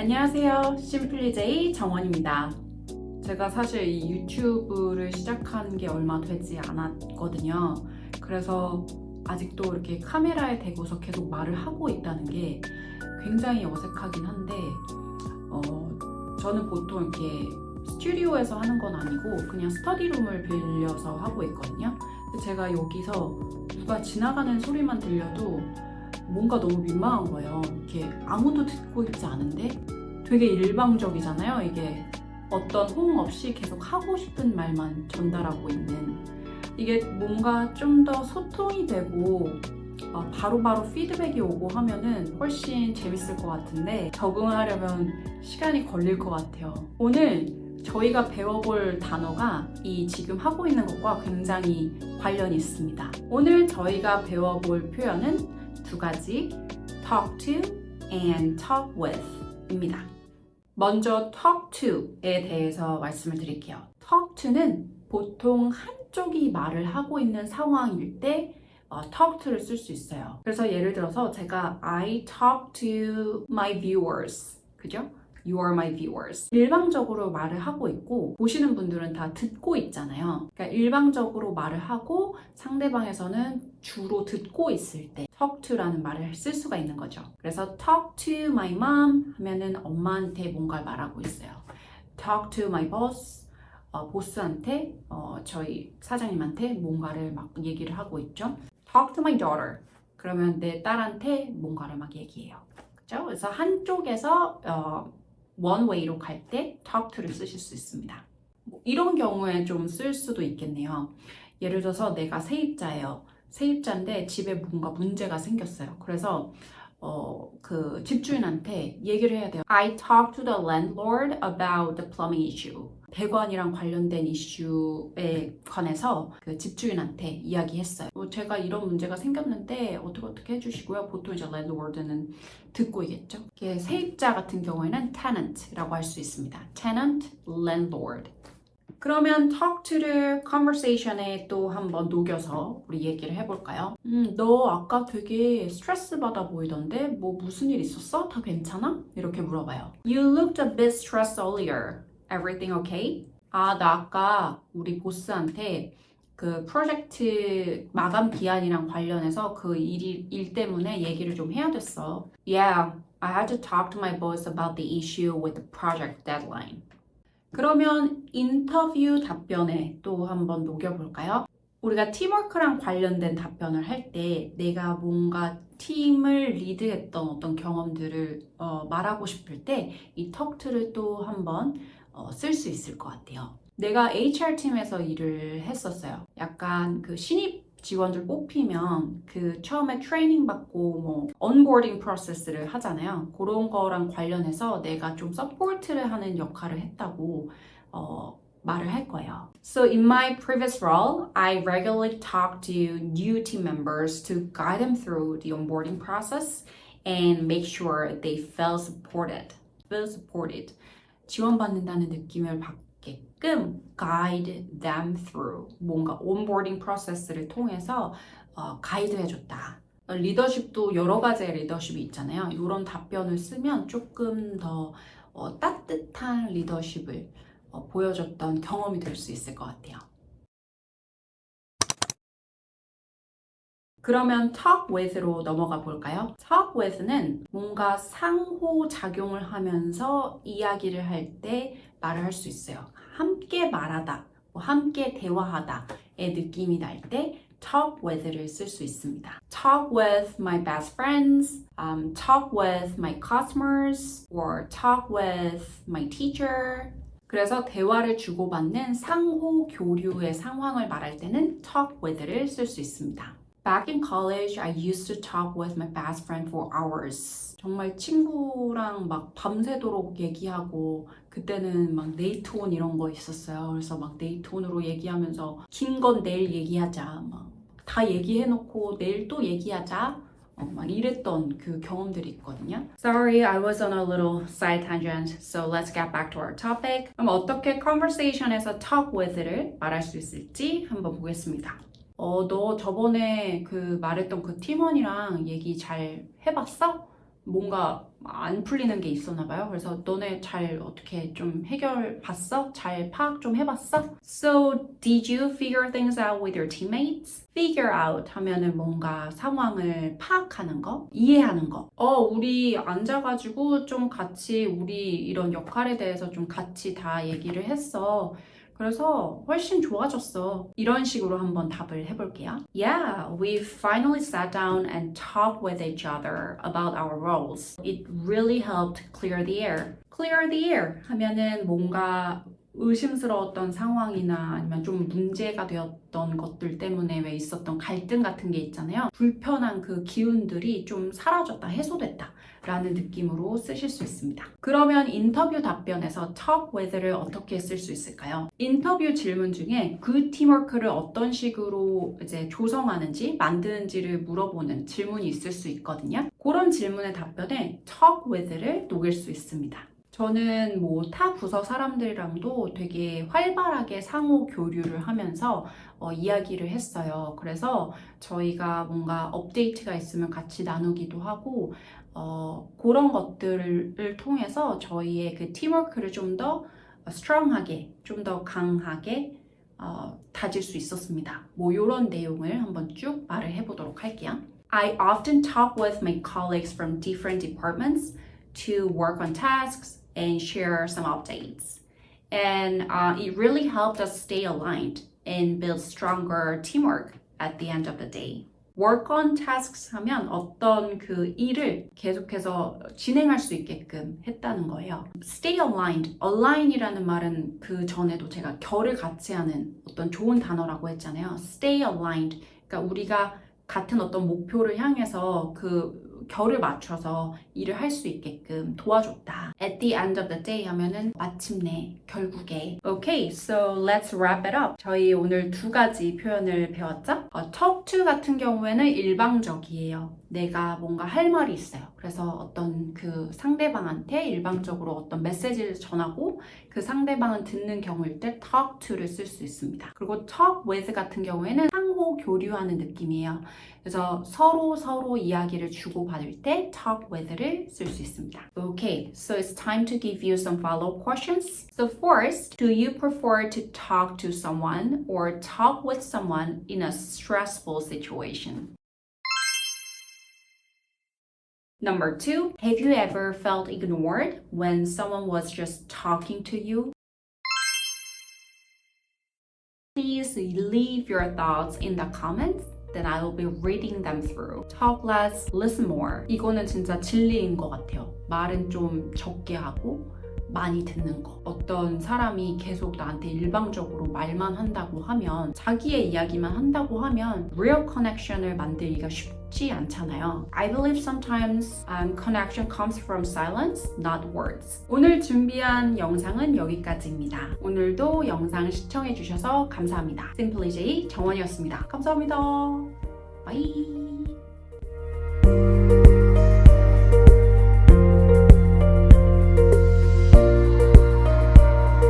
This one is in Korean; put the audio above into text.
안녕하세요. 심플리제이 정원입니다. 제가 사실 이 유튜브를 시작한 게 얼마 되지 않았거든요. 그래서 아직도 이렇게 카메라에 대고서 계속 말을 하고 있다는 게 굉장히 어색하긴 한데, 어, 저는 보통 이렇게 스튜디오에서 하는 건 아니고 그냥 스터디룸을 빌려서 하고 있거든요. 제가 여기서 누가 지나가는 소리만 들려도 뭔가 너무 민망한 거예요. 이렇게 아무도 듣고 있지 않은데 되게 일방적이잖아요. 이게 어떤 호응 없이 계속 하고 싶은 말만 전달하고 있는 이게 뭔가 좀 더 소통이 되고 어, 바로 바로 피드백이 오고 하면은 훨씬 재밌을 것 같은데 적응하려면 시간이 걸릴 것 같아요. 오늘 저희가 배워볼 단어가 이 지금 하고 있는 것과 굉장히 관련이 있습니다. 오늘 저희가 배워볼 표현은 두 가지 talk to and talk with 입니다. 먼저 talk to에 대해서 말씀을 드릴게요. talk to는 보통 한쪽이 말을 하고 있는 상황일 때 어, talk to를 쓸 수 있어요. 그래서 예를 들어서 제가 I talk to my viewers. 그죠? You are my viewers. 일방적으로 말을 하고 있고 보시는 분들은 다 듣고 있잖아요. 그러니까 일방적으로 말을 하고 상대방에서는 주로 듣고 있을 때 talk to라는 말을 쓸 수가 있는 거죠. 그래서 talk to my mom 하면은 엄마한테 뭔가를 말하고 있어요. talk to my boss 어, 보스한테 어, 저희 사장님한테 뭔가를 막 얘기를 하고 있죠. talk to my daughter 그러면 내 딸한테 뭔가를 막 얘기해요. 그죠? 그래서 한쪽에서 어, way로 갈 때 talk to를 쓰실 수 있습니다. 뭐 이런 경우에 좀 쓸 수도 있겠네요. 예를 들어서 내가 세입자예요. 세입자인데 집에 뭔가 문제가 생겼어요. 그래서 어, 그 집주인한테 얘기를 해야 돼요. I talked to the landlord about the plumbing issue. 배관이랑 관련된 이슈에 관해서 그 집주인한테 이야기했어요. 어, 제가 이런 문제가 생겼는데 어떻게 어떻게 해주시고요. 보통 이제 landlord는 듣고이겠죠. 이게 세입자 같은 경우에는 tenant라고 할 수 있습니다. tenant, landlord. 그러면 talk to를 conversation에 또 한번 녹여서 우리 얘기를 해볼까요? 음, 너 아까 되게 스트레스 받아 보이던데 뭐 무슨 일 있었어? 다 괜찮아? 이렇게 물어봐요. You looked a bit stressed earlier. Everything okay? 아, 나 아까 우리 보스한테 그 프로젝트 마감 기한이랑 관련해서 그 일, 일 때문에 얘기를 좀 해야 됐어. Yeah, I had to talk to my boss about the issue with the project deadline. 그러면 인터뷰 답변에 또 한번 녹여볼까요? 우리가 팀워크랑 관련된 답변을 할 때 내가 뭔가 팀을 리드했던 어떤 경험들을 어, 말하고 싶을 때 이 턱트를 또 한번 어, 쓸 수 있을 것 같아요. 내가 HR팀에서 일을 했었어요. 약간 그 신입 직원들 뽑히면 그 처음에 트레이닝 받고 뭐 언보딩 프로세스를 하잖아요. 그런 거랑 관련해서 내가 좀 서포트를 하는 역할을 했다고 어, 말을 할 거예요. So in my previous role, I regularly talk to new team members to guide them through the onboarding process and make sure they feel supported. Feel supported. 지원받는다는 느낌을 받 게끔 guide them through 뭔가 onboarding 프로세스를 통해서 어, 가이드해줬다. 어, 리더십도 여러 가지의 리더십이 있잖아요. 이런 답변을 쓰면 조금 더 어, 따뜻한 리더십을 어, 보여줬던 경험이 될 수 있을 것 같아요. 그러면 talk with로 넘어가 볼까요? talk with는 뭔가 상호작용을 하면서 이야기를 할 때 말을 할 수 있어요. 함께 말하다, 뭐 함께 대화하다의 느낌이 날 때 talk with를 쓸 수 있습니다. talk with my best friends, um, talk with my customers, or talk with my teacher. 그래서 대화를 주고받는 상호 교류의 상황을 말할 때는 talk with를 쓸 수 있습니다. Back in college, I used to talk with my best friend for hours. 정말 친구랑 막 밤새도록 얘기하고 그때는 막 네이트온 이런 거 있었어요. 그래서 막 네이트온으로 얘기하면서 긴 건 내일 얘기하자. 막 다 얘기해놓고 내일 또 얘기하자. 어, 막 이랬던 그 경험들이 있거든요. Sorry, I was on a little side tangent. So let's get back to our topic. 그럼 어떻게 conversation에서 talk with를 말할 수 있을지 한번 보겠습니다. 어, 너 저번에 그 말했던 그 팀원이랑 얘기 잘 해봤어? 뭔가 안 풀리는 게 있었나 봐요. 그래서 너네 잘 어떻게 좀 해결 봤어? 잘 파악 좀 해봤어? So did you figure things out with your teammates? Figure out 하면은 뭔가 상황을 파악하는 거, 이해하는 거. 어, 우리 앉아가지고 좀 같이 우리 이런 역할에 대해서 좀 같이 다 얘기를 했어. 그래서 훨씬 좋아졌어. 이런 식으로 한번 답을 해볼게요. Yeah, we finally sat down and talked with each other about our roles. It really helped clear the air. Clear the air 하면은 뭔가 의심스러웠던 상황이나 아니면 좀 문제가 되었던 것들 때문에 왜 있었던 갈등 같은 게 있잖아요. 불편한 그 기운들이 좀 사라졌다, 해소됐다. 라는 느낌으로 쓰실 수 있습니다. 그러면 인터뷰 답변에서 talk with를 어떻게 쓸 수 있을까요? 인터뷰 질문 중에 그 팀워크를 어떤 식으로 이제 조성하는지 만드는지를 물어보는 질문이 있을 수 있거든요. 그런 질문의 답변에 talk with를 녹일 수 있습니다. 저는 뭐 타 부서 사람들이랑도 되게 활발하게 상호 교류를 하면서 어, 이야기를 했어요. 그래서 저희가 뭔가 업데이트가 있으면 같이 나누기도 하고 어, 그런 것들을 통해서 저희의 그 팀워크를 좀 더 스트롱하게, 좀 더 강하게 어, 다질 수 있었습니다. 뭐 이런 내용을 한번 쭉 말을 해보도록 할게요. I often talk with my colleagues from different departments to work on tasks and share some updates. And uh, it really helped us stay aligned and build stronger teamwork at the end of the day. work on tasks 하면 어떤 그 일을 계속해서 진행할 수 있게끔 했다는 거예요. stay aligned. align이라는 말은 그 전에도 제가 결을 같이 하는 어떤 좋은 단어라고 했잖아요. stay aligned. 그러니까 우리가 같은 어떤 목표를 향해서 그 결을 맞춰서 일을 할 수 있게끔 도와줬다. At the end of the day 하면은 마침내 결국에. Okay, so let's wrap it up. 저희 오늘 두 가지 표현을 배웠죠? 어, talk to 같은 경우에는 일방적이에요. 내가 뭔가 할 말이 있어요. 그래서 어떤 그 상대방한테 일방적으로 어떤 메시지를 전하고 그 상대방은 듣는 경우일 때 talk to를 쓸 수 있습니다. 그리고 talk with 같은 경우에는 상호 교류하는 느낌이에요. 그래서 서로 서로 이야기를 주고받을 때 talk with를 쓸 수 있습니다. Okay, so it's time to give you some follow-up questions. So first, do you prefer to talk to someone or talk with someone in a stressful situation? Number two, have you ever felt ignored when someone was just talking to you? Please leave your thoughts in the comments. Then I will be reading them through. Talk less, listen more. 이거는 진짜 진리인 것 같아요. 말은 좀 적게 하고 많이 듣는 거. 어떤 사람이 계속 나한테 일방적으로 말만 한다고 하면 자기의 이야기만 한다고 하면 real connection을 만들기가 쉽지 않잖아요. I believe sometimes um, connection comes from silence, not words. 오늘 준비한 영상은 여기까지입니다. 오늘도 영상 시청해 주셔서 감사합니다. Simply J 정원이었습니다. 감사합니다. 바이.